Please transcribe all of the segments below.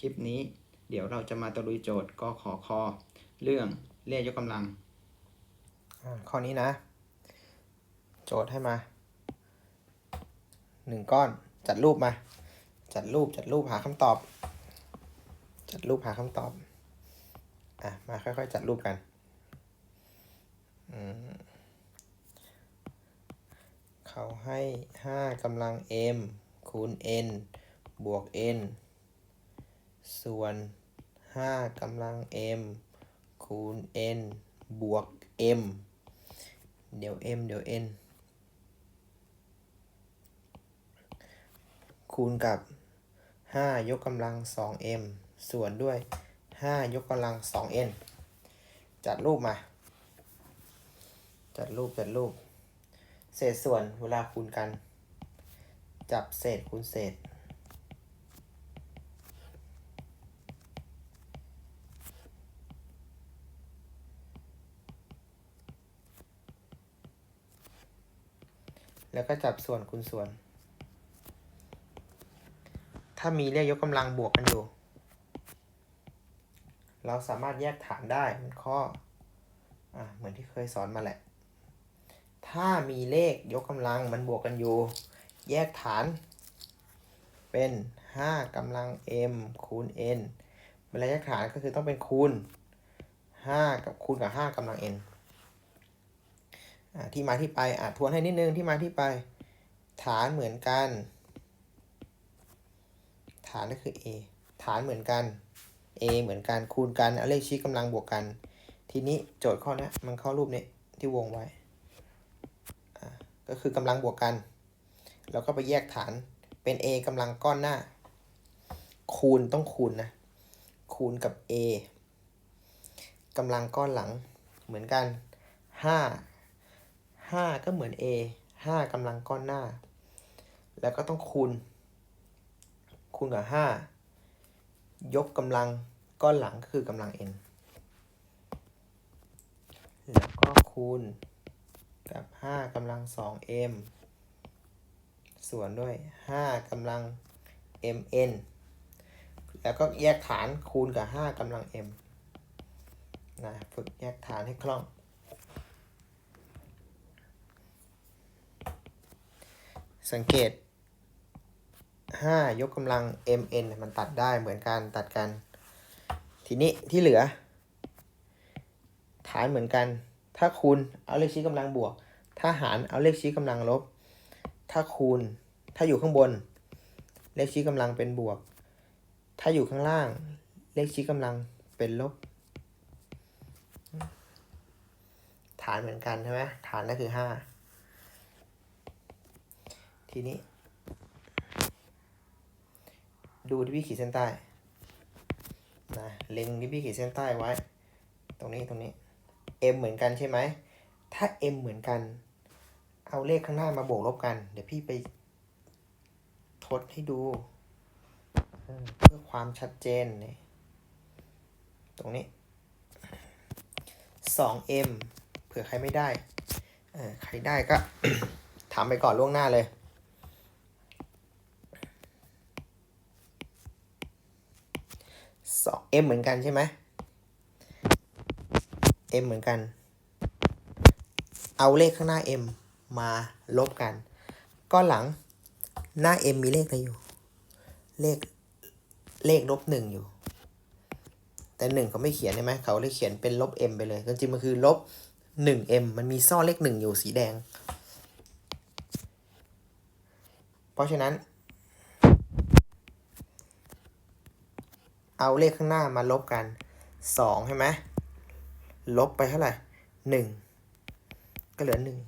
คลิปนี้ เดี๋ยวเราจะมาตะลุยโจทย์กขอคอเรื่องเลขยกกำลังข้อนี้นะ โจทย์ให้มาหนึ่งก้อนจัดรูปมา จัดรูปจัดรูปหาคำตอบ จัดรูปหาคำตอบอะมาค่อยๆ จัดรูปกันเขาให้ห้ากำลัง m คูณ n บวก n ส่วนห้ากำลัง m คูณ n บวก m เดี๋ยว m เดี๋ยว n คูณกับ 5 ยกกำลัง 2m ส่วนด้วย 5 ยกกำลัง 2n จัดรูปมา จัดรูป จัดรูป เศษส่วนเวลาคูณกัน จับเศษคูณเศษ แล้วก็จับส่วนคูณส่วน ถ้ามีเลขยกกำลังบวกกันอยู่ เราสามารถแยกฐานได้เหมือนข้ออเหมือนที่เคยสอนมาแหละ ถ้ามีเลขยกกำลังมันบวกกันอยู่ แยกฐานเป็น 5กำลัง m คูณ n เวลาแยกฐานก็คือต้องเป็นคูณ 5 กับคูณกับ 5กำลัง n ที่มาที่ไปอะทวนให้นิดนึงที่มาที่ไป ฐานเหมือนกัน ฐานก็คือ a ฐานเหมือนกัน a เหมือนกันคูณกันเอาเลขชี้กำลังบวกกัน ทีนี้โจทย์ข้อนี้มันเข้ารูปนี้ที่วงไว้ก็คือกำลังบวกกัน แล้วก็ไปแยกฐานเป็น a กำลังก้อนหน้า คูณต้องคูณนะ คูณกับ a กำลังก้อนหลังเหมือนกัน 5 5 ก็เหมือน a 5กำลังก้อนหน้า แล้วก็ต้องคูณ คูณกับ 5 ยกกำลังก้อนหลังก็คือกำลัง n แล้วก็คูณกับ 5กำลัง 2m ส่วนด้วย 5กำลัง mn แล้วก็แยกฐานคูณกับ 5กำลัง m นะฝึกแยกฐานให้คล่อง สังเกต 5 ยกกำลัง mn มันตัดได้เหมือนกันตัดกัน ทีนี้ที่เหลือ ฐานเหมือนกัน ถ้าคูณเอาเลขชี้กำลังบวก ถ้าหารเอาเลขชี้กำลังลบ ถ้าคูณ ถ้าอยู่ข้างบน เลขชี้กำลังเป็นบวก ถ้าอยู่ข้างล่าง เลขชี้กำลังเป็นลบ ฐานเหมือนกันใช่ไหมฐานก็คือห้า ทีนี้ ดูที่พี่ขีดเส้นใต้นะเล็งที่พี่ขีดเส้นใต้ไว้ ตรงนี้ตรงนี้ m เหมือนกันใช่ไหม ถ้า m เหมือนกัน เอาเลขข้างหน้ามาบวกลบกัน เดี๋ยวพี่ไปทดให้ดู เพื่อความชัดเจนเนี่ยตรงนี้ 2m เผื่อใครไม่ได้ ใครได้ก็ถามไปก่อนล่วงหน้าเลย สอง m เหมือนกันใช่ไหม m เหมือนกัน เอาเลขข้างหน้า m มาลบกัน ก็หลังหน้า m มีเลขอะไรอยู่ เลขเลขลบหนึ่งอยู่ แต่หนึ่งเขาไม่เขียนใช่ไหมเขาเลยเขียนเป็นลบ m ไปเลยจริงๆมันคือลบหนึ่ง m มันมีซ่อนเลขหนึ่งอยู่สีแดง เพราะฉะนั้น เอาเลขข้างหน้ามาลบกันสองใช่ไหมลบไปเท่าไหร่หนึ่งก็เหลือหนึ่ง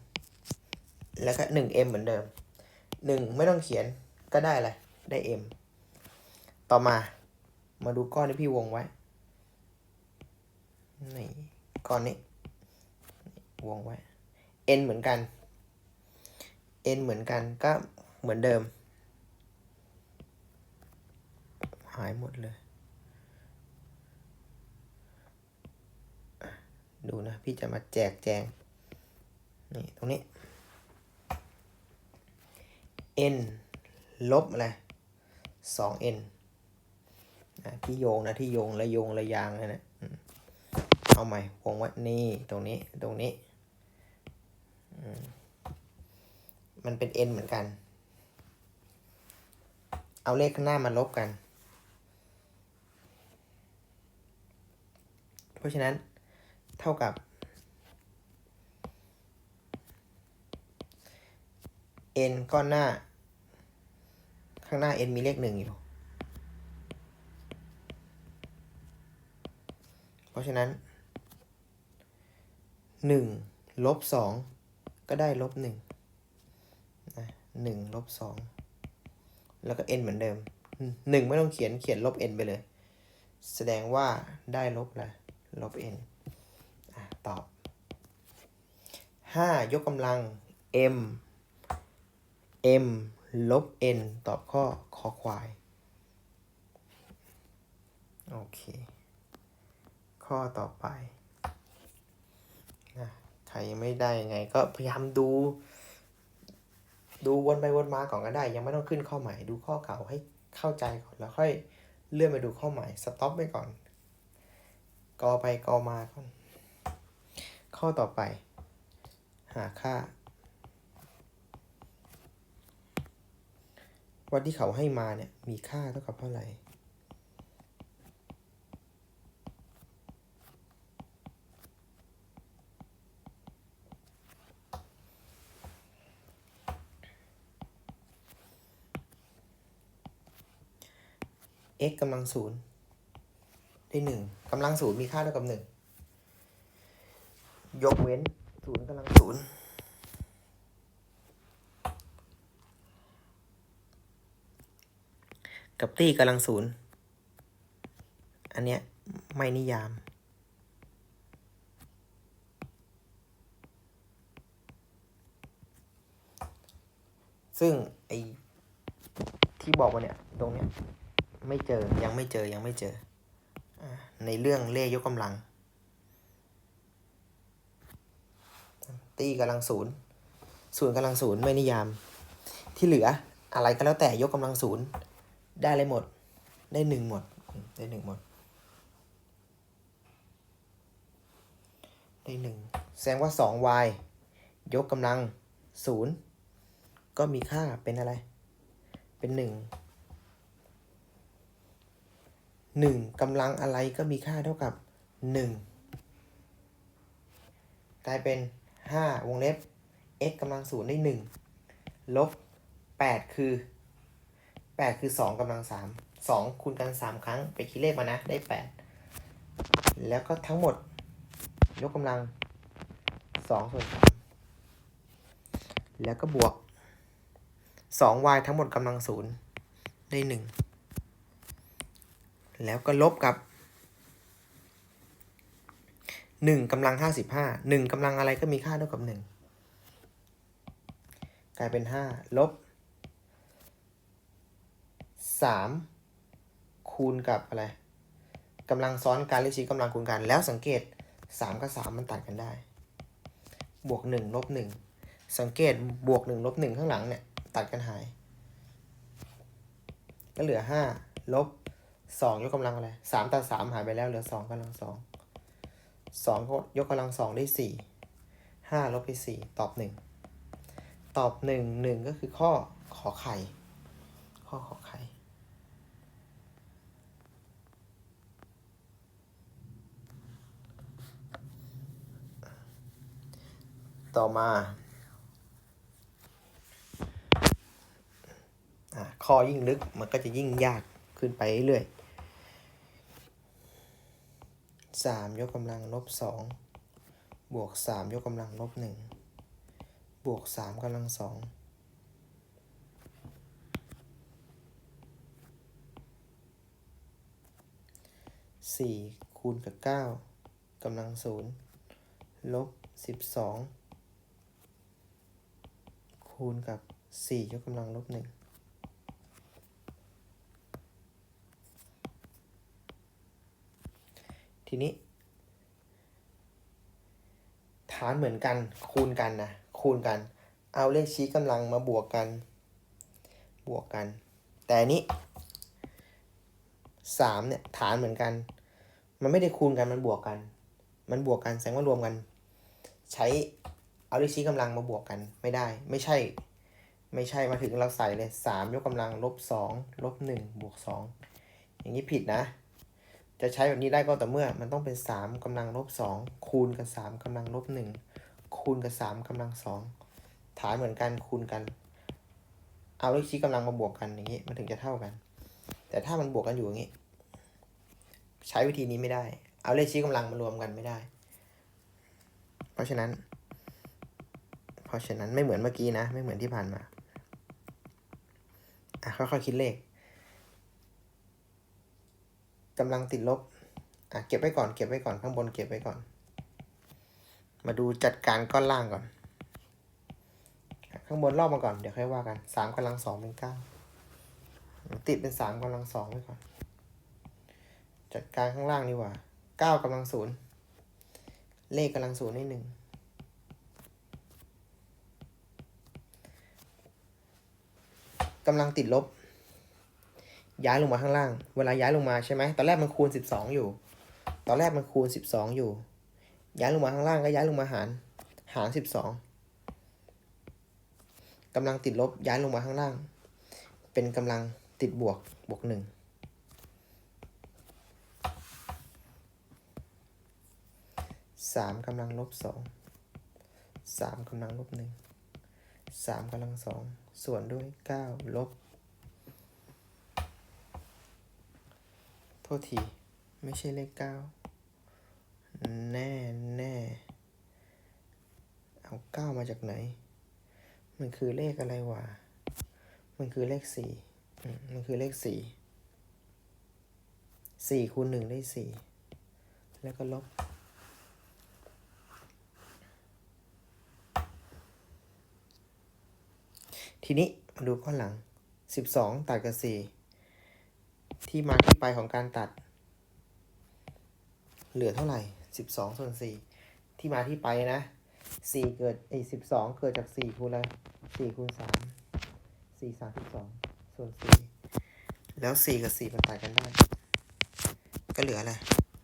แล้วก็หนึ่ง m เหมือนเดิมหนึ่งไม่ต้องเขียนก็ได้อะไร ได้ m ต่อมามาดูก้อนที่พี่วงไว้ นี่ ก้อนนี้ วงไว้ n เหมือนกัน n เหมือนกันก็เหมือนเดิม หายหมดเลย ดูนะ พี่จะมาแจกแจง นี่ ตรงนี้ n ลบอะไร 2n อะที่โยงนะที่โยงและโยงระยางนั่นะเอาใหม่วงไว้นี่ตรงนี้ตรงนี้มมันเป็น n เหมือนกัน เอาเลขข้างหน้ามาลบกัน เพราะฉะนั้น เท่ากับ n ก้อนหน้า ข้างหน้า n มีเลขหนึ่งอยู่ เพราะฉะนั้นหนึ่งลบสองก็ได้ลบหนึ่งนะหนึ่งลบสองแล้วก็ n เหมือนเดิมหนึ่งไม่ต้องเขียนเขียนลบ n ไปเลย แสดงว่าได้ลบอะไรลบ n ตอบห้ายกกำลัง m m ลบ n ตอบข้อคอควาย โอเค ข้อต่อไปนะใครยังไม่ได้ยังไงก็พยายามดู ดูวนไปวนมาก่อนก็ได้ ยังไม่ต้องขึ้นข้อใหม่ ดูข้อเก่าให้เข้าใจก่อน แล้วค่อยเลื่อนไปดูข้อใหม่ สต็อปไปก่อน กอไปกอมาก่อน ข้อต่อไป หาค่าว่าที่เขาให้มาเนี่ย มีค่าเท่ากับเท่าไหร่ x กำลังศูนย์ได้หนึ่งกำลังศูนย์มีค่าเท่ากับหนึ่ง ยกเว้นศูนย์กำลังศูนย์กับตี้กำลังศูนย์อันเนี้ยไม่นิยาม ซึ่งไอที่บอกมาเนี่ย ตรงเนี้ย ไม่เจอยังไม่เจอยังไม่เจออ่าในเรื่องเลขยกกำลัง ตีกำลังศูนย์ศูนย์กำลังศูนย์ไม่นิยาม ที่เหลืออะไรก็แล้วแต่ยกกำลังศูนย์ได้เลยหมด ได้หนึ่งหมด ได้หนึ่งหมด ได้หนึ่งแสดงว่าสอง y ยกกำลังศูนย์ก็มีค่าเป็นอะไร เป็นหนึ่งหนึ่งกำลังอะไรก็มีค่าเท่ากับหนึ่งกลายเป็น ห้าวงเล็บ x กำลังศูนย์ได้หนึ่งลบแปดคือแปดคือสองกำลังสามสองคูณกันสามครั้งไปคิดเลขมานะ ได้แปดแล้วก็ทั้งหมด ยกกำลังสองส่วนสามแล้วก็บวกสอง y ทั้งหมดกำลังศูนย์ได้หนึ่งแล้วก็ลบกับ หนึ่งกำลังห้าสิบห้าหนึ่งกำลังอะไรก็มีค่าเท่ากับหนึ่งกลายเป็นห้าลบสามคูณกับอะไรกำลังซ้อนกันเลขชี้กำลังคูณกัน แล้วสังเกตสามกับสามมันตัดกันได้ บวกหนึ่งลบหนึ่งสังเกตบวกหนึ่งลบหนึ่งข้างหลังเนี่ย ตัดกันหาย ก็เหลือห้าลบสองยกกำลังอะไรสามตัดสามหายไปแล้วเหลือสองกำลังสอง สองยกกำลังสองได้สี่ห้าลบไปสี่ตอบหนึ่งตอบหนึ่งหนึ่งก็คือข้อขอไข่ ข้อขอไข่ ต่อมาอะข้อยิ่งลึกมันก็จะยิ่งยากขึ้นไปเรื่อย สามยกกำลังลบสองบวกสามยกกำลังลบหนึ่งบวกสามกำลังสองสี่คูณกับเก้ากำลังศูนย์ลบสิบสองคูณกับสี่ยกกำลังลบหนึ่ง ทีนี้ ฐานเหมือนกันคูณกันนะ คูณกัน เอาเลขชี้กำลังมาบวกกัน บวกกัน แต่อันนี้สามเนี่ยฐานเหมือนกัน มันไม่ได้คูณกันมันบวกกัน มันบวกกันแสดงว่ารวมกัน ใช้เอาเลขชี้กำลังมาบวกกันไม่ได้ ไม่ใช่ ไม่ใช่มาถึงเราใส่เลยสามยกกำลังลบสองลบหนึ่งบวกสองอย่างนี้ผิดนะ จะใช้แบบนี้ได้ก็แต่เมื่อมันต้องเป็นสามกำลังลบสองคูณกับสามกำลังลบหนึ่งคูณกับสามกำลังสองฐานเหมือนกันคูณกัน เอาเลขชี้กำลังมาบวกกันอย่างนี้มันถึงจะเท่ากัน แต่ถ้ามันบวกกันอยู่อย่างนี้ ใช้วิธีนี้ไม่ได้ เอาเลขชี้กำลังมารวมกันไม่ได้ เพราะฉะนั้น เพราะฉะนั้นไม่เหมือนเมื่อกี้นะ ไม่เหมือนที่ผ่านมาอะค่อยๆคิดเลข กำลังติดลบ อะเก็บไว้ก่อน เก็บไว้ก่อนข้างบนเก็บไว้ก่อน มาดูจัดการก้อนล่างก่อน ข้างบนลอกมาก่อน เดี๋ยวค่อยว่ากันสามกำลังสองเป็นเก้าติดเป็นสามกำลังสองไว้ก่อน จัดการข้างล่างดีกว่าเก้ากำลังศูนย์เลขกำลังศูนย์ให้หนึ่งกำลังติดลบ ย้ายลงมาข้างล่าง เวลาย้ายลงมาใช่ไหมตอนแรกมันคูณสิบสองอยู่ ตอนแรกมันคูณสิบสองอยู่ ย้ายลงมาข้างล่างก็ย้ายลงมาหาร หารสิบสองกำลังติดลบย้ายลงมาข้างล่าง เป็นกำลังติดบวกบวกหนึ่งสามกำลังลบสองสามกำลังลบหนึ่งสามกำลังสองส่วนด้วยเก้าลบ โท ษที ไม่ใช่เลขเก้าแน่แน่เอาเก้ามาจากไหน มันคือเลขอะไรวะ มันคือเลขสี่มมันคือเลขสี่สี่คูณหนึ่งได้สี่แล้วก็ลบทีนี้มาดูข้อหลังสิบสองตัดกับสี่ ที่มาที่ไปของการตัด เหลือเท่าไหร่สิบสองส่วนสี่ที่มาที่ไปนะสี่เกิดไอ้สิบสองเกิดจากสี่คูณอะไรสี่คูณสามสี่สามสิบสองส่วนสี่แล้วสี่กับสี่มันตัดกันได้ ก็เหลืออะไร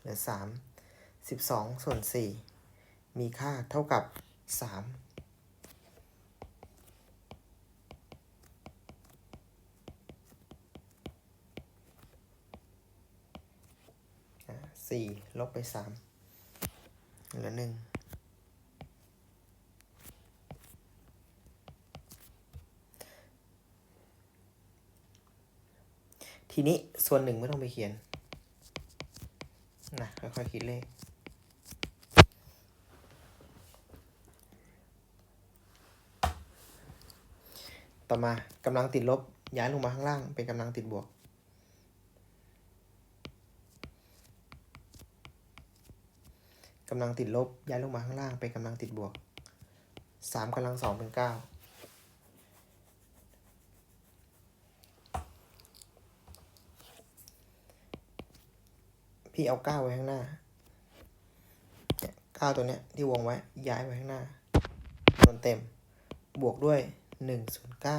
เหลือสามสิบสองส่วนสี่มีค่าเท่ากับสาม สี่ลบไปสามเหลือหนึ่งทีนี้ส่วนหนึ่งไม่ต้องไปเขียนนะค่อยๆคิดเลขต่อมากำลังติดลบย้ายลงมาข้างล่างเป็นกำลังติดบวก กำลังติดลบย้ายลงมาข้างล่างเป็นกำลังติดบวกสามกำลังสองเป็นเก้าพี่เอาเก้าไว้ข้างหน้าเก้าตัวเนี้ยที่วงไว้ย้ายไว้ข้างหน้าส่วนเต็ม บวกด้วยหนึ่งส่วนเก้า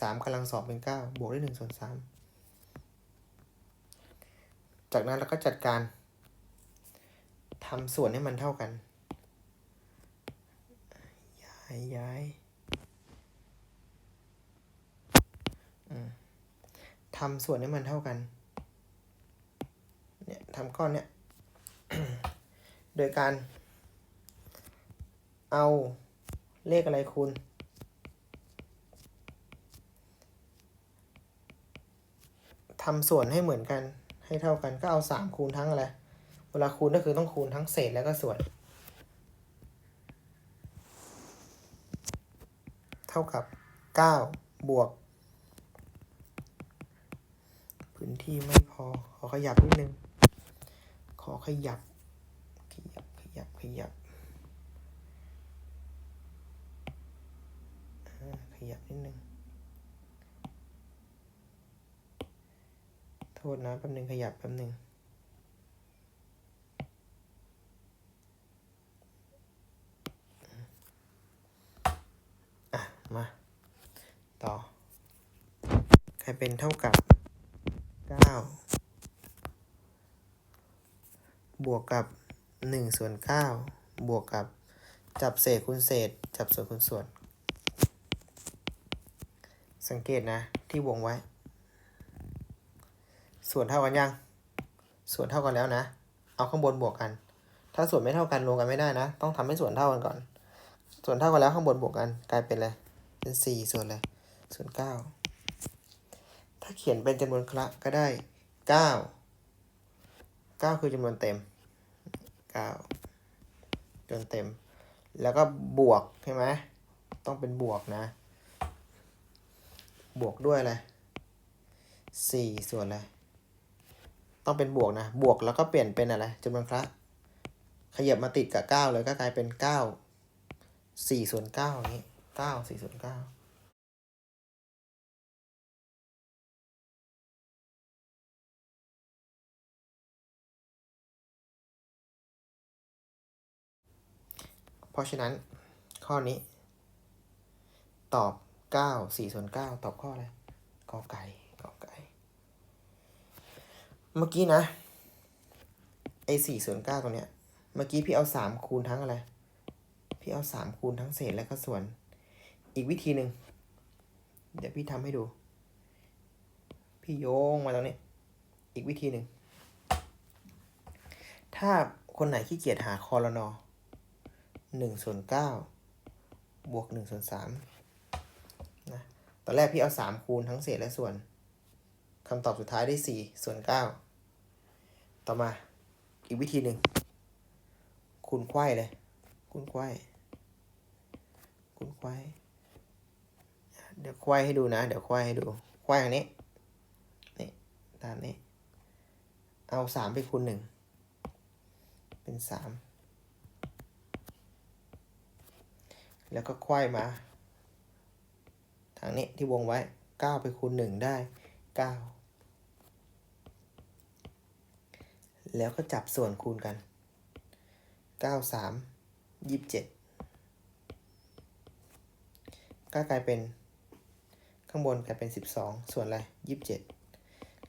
สามกำลังสองเป็นเก้าบวกด้วยหนึ่งส่วนสามจากนั้นเราก็จัดการ ทำส่วนให้มันเท่ากัน ย้ายย้ายทำส่วนให้มันเท่ากัน เนี่ยทำก้อนเนี่ย โดยการ เอาเลขอะไรคูณทำส่วนให้เหมือนกันให้เท่ากันก็เอาสามคูณทั้งอะไร เวลาคูณก็คือต้องคูณทั้งเศษแล้วก็ส่วน เท่ากับเก้าบวก พื้นที่ไม่พอ ขอขยับนิดนึง ขอขยับ ขยับ ขยับ ขยับ ขยับนิดนึง โทษนะแป๊บนึงขยับแป๊บนึง อะ มา ต่อ ใคร เป็นเท่ากับเก้าบวกกับหนึ่งส่วนเก้าบวกกับจับเศษคูณเศษ จับส่วนคูณส่วน สังเกตนะที่วงไว้ ส่วนเท่ากันยัง ส่วนเท่ากันแล้วนะ เอาข้างบนบวกกัน ถ้าส่วนไม่เท่ากันรวมกันไม่ได้นะ ต้องทำให้ส่วนเท่ากันก่อน ส่วนเท่ากันแล้วข้างบนบวกกัน กลายเป็นอะไร เป็นสี่ส่วนเลยส่วนเก้า เขียนเป็นจำนวนคละก็ได้เก้าเก้าคือจำนวนเต็มเก้าจำนวนเต็ม แล้วก็บวกใช่ไหมต้องเป็นบวกนะ บวกด้วยอะไรสี่ส่วนอะไรต้องเป็นบวกนะ บวกแล้วก็เปลี่ยนเป็นอะไรจำนวนคละขยับมาติดกับเก้าเลยก็กลายเป็นเก้าสี่ส่วนเก้าอย่างนี้เก้าสี่ส่วนเก้า เพราะฉะนั้นข้อนี้ ตอบเก้าสี่ส่วนเก้าตอบข้ออะไรกอไก่กอไก่ เมื่อกี้นะ ไอ้สี่ส่วนเก้าตรงเนี้ย เมื่อกี้พี่เอาสามคูณทั้งอะไร พี่เอาสามคูณทั้งเศษและก็ส่วน อีกวิธีหนึ่ง เดี๋ยวพี่ทำให้ดู พี่โยงมาตรงนี้ อีกวิธีหนึ่ง ถ้าคนไหนขี้เกียจหาคอรนอ หนึ่งส่วนเก้าบวกหนึ่งส่วนสามนะตอนแรกพี่เอาสามคูณทั้งเศษและส่วนคำตอบสุดท้ายได้สี่ส่วนเก้าต่อมาอีกวิธีหนึ่งคูณไขว้เลยคูณไขว้คูณไขว้เดี๋ยวไขว้ให้ดูนะ เดี๋ยวไขว้ให้ดูไขว้อันนี้นี่ตามนี้ เอาสามไปคูณหนึ่งเป็นสาม แล้วก็ไขว้มา ทางนี้ที่วงไว้เก้าไปคูณหนึ่งได้เก้าแล้วก็จับส่วนคูณกันเก้าสามยี่สิบเจ็ดก็กลายเป็นข้างบนกลายเป็นสิบสองส่วนอะไรยี่สิบเจ็ด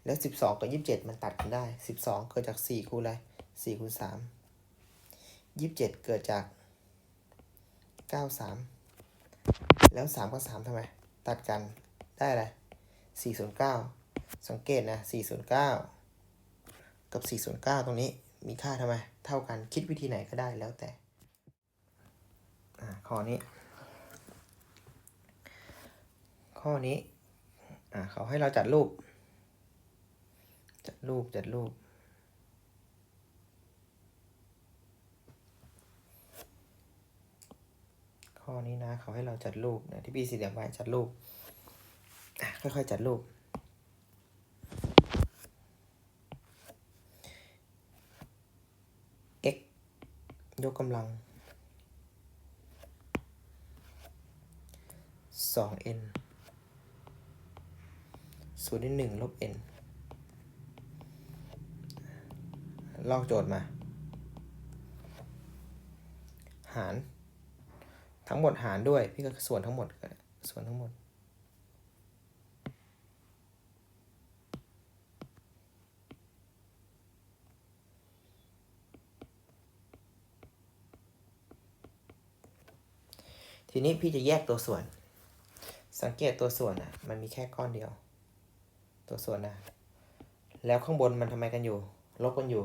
แล้วสิบสองกับยี่สิบเจ็ดมันตัดกันได้สิบสองเกิดจากสี่คูณอะไรสี่คูณสามยี่สิบเจ็ดเกิดจาก เก้าสามแล้วสามกับสามทำไม ตัดกันได้อะไรสี่ส่วนเก้าสังเกตนะสี่ส่วนเก้ากับสี่ส่วนเก้าตรงนี้มีค่าทำไม เท่ากันคิดวิธีไหนก็ได้แล้วแต่อ่าข้อนี้ ข้อนี้อ่าเขาให้เราจัดรูป จัดรูปจัดรูป ข้อนี้นะเขาให้เราจัดรูปนะที่พี่สี่เหลี่ยมไว้จัดรูปค่อยๆจัดรูป x ยกกำลังสอง n ส่วนที่หนึ่งลบ n ลอกโจทย์มา หาร ทั้งหมดหารด้วย พี่ก็ส่วนทั้งหมดก็ส่วนทั้งหมด ทีนี้พี่จะแยกตัวส่วน สังเกตตัวส่วนอะ มันมีแค่ก้อนเดียว ตัวส่วนนะแล้วข้างบนมันทำไมกันอยู่ ลบกันอยู่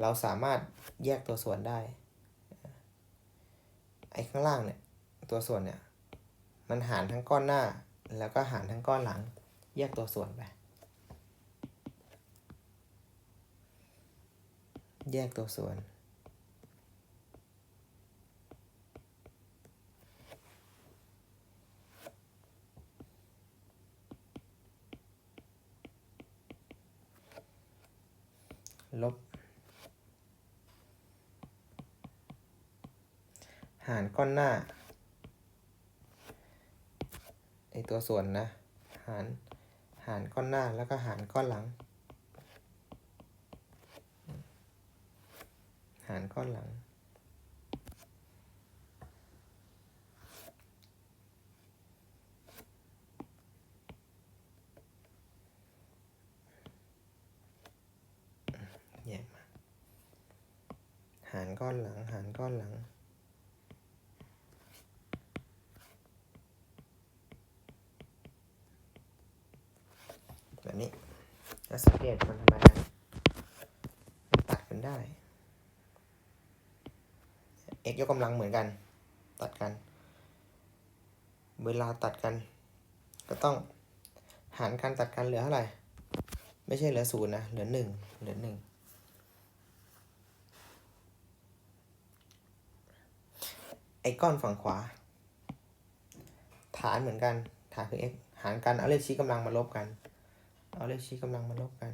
เราสามารถแยกตัวส่วนได้ ไอ้ข้างล่างเนี่ย ตัวส่วนเนี่ย มันหารทั้งก้อนหน้า แล้วก็หารทั้งก้อนหลัง แยกตัวส่วนไป แยกตัวส่วน ลบหารก้อนหน้า ไอตัวส่วนนะ หาร หารก้อนหน้าแล้วก็หารก้อนหลัง หารก้อนหลังหารก้อนหลัง หารก้อนหลัง แล้วสังเกตมันทำไมนะมันตัดกันได้ x ยกกำลังเหมือนกัน ตัดกัน เวลาตัดกัน ก็ต้องหารกันตัดกันเหลือเท่าไหร่ ไม่ใช่เหลือศูนย์นะ เหลือหนึ่งเหลือหนึ่งไอ้ก้อนฝั่งขวา ฐานเหมือนกัน ฐานคือ x หารกันเอาเลขชี้กำลังมาลบกัน เอาเลขชี้กำลังมาลบกัน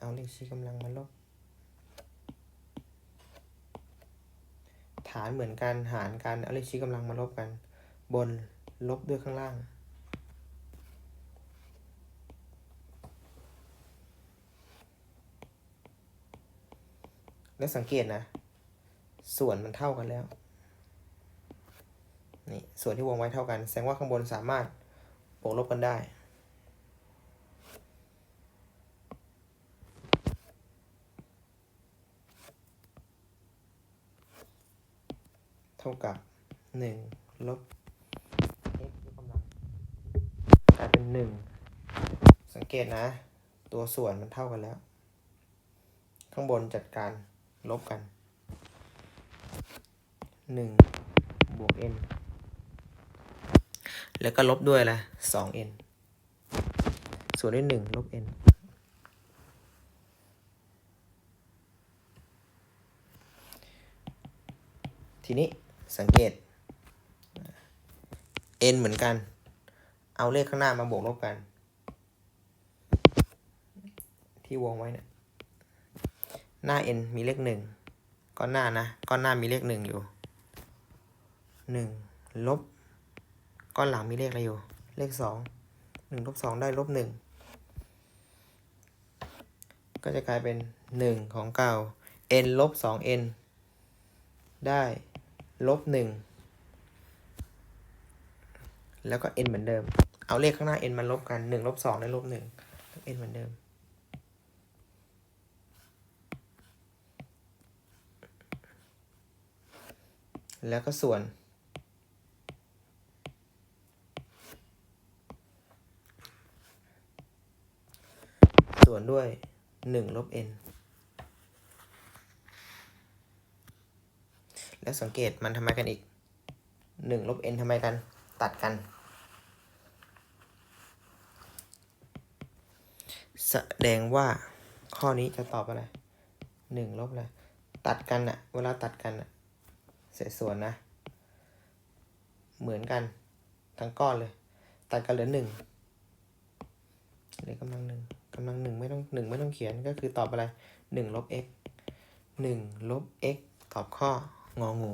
เอาเลขชี้กำลังมาลบ ฐานเหมือนกัน หารกัน เอาเลขชี้กำลังมาลบกัน บนลบด้วยข้างล่าง แล้วสังเกตนะ ส่วนมันเท่ากันแล้ว นี่ ส่วนที่วงไว้เท่ากัน แสดงว่าข้างบนสามารถบวกลบกันได้ เท่ากับหนึ่งลบ x ยกกำลังกลายเป็นหนึ่งสังเกตนะ ตัวส่วนมันเท่ากันแล้ว ข้างบนจัดการ ลบกันหนึ่งบวก n แล้วก็ลบด้วยละสอง n ส่วนด้วยหนึ่งลบ n ทีนี้สังเกต n เหมือนกัน เอาเลขข้างหน้ามาบวกลบกัน ที่วงไว้เนี่ย หน้า n มีเลขหนึ่งก้อนหน้านะก้อนหน้ามีเลขหนึ่งอยู่หนึ่งลบก้อนหลังมีเลขอะไรอยู่ เลขสองหนึ่งลบสองได้ลบหนึ่งก็จะกลายเป็นหนึ่งของเก่า n ลบสอง n ได้ลบหนึ่งแล้วก็ n เหมือนเดิม เอาเลขข้างหน้า n มาลบกันหนึ่งลบสองได้ลบหนึ่ง n เหมือนเดิม แล้วก็ส่วน ส่วนด้วยหนึ่งลบ n แล้วสังเกตมันทำไมกันอีกหนึ่งลบ n ทำไมกัน ตัดกัน แสดงว่าข้อนี้จะตอบอะไรหนึ่งลบอะไร ตัดกันอะเวลาตัดกันอะ เศษส่วนนะ เหมือนกันทั้งก้อนเลย ตัดกันเหลือหนึ่งเหลือกำลังหนึ่งกำลังหนึ่งไม่ต้องหนึ่งไม่ต้องเขียนก็คือตอบอะไรหนึ่งลบ x หนึ่งลบ x ตอบข้ององู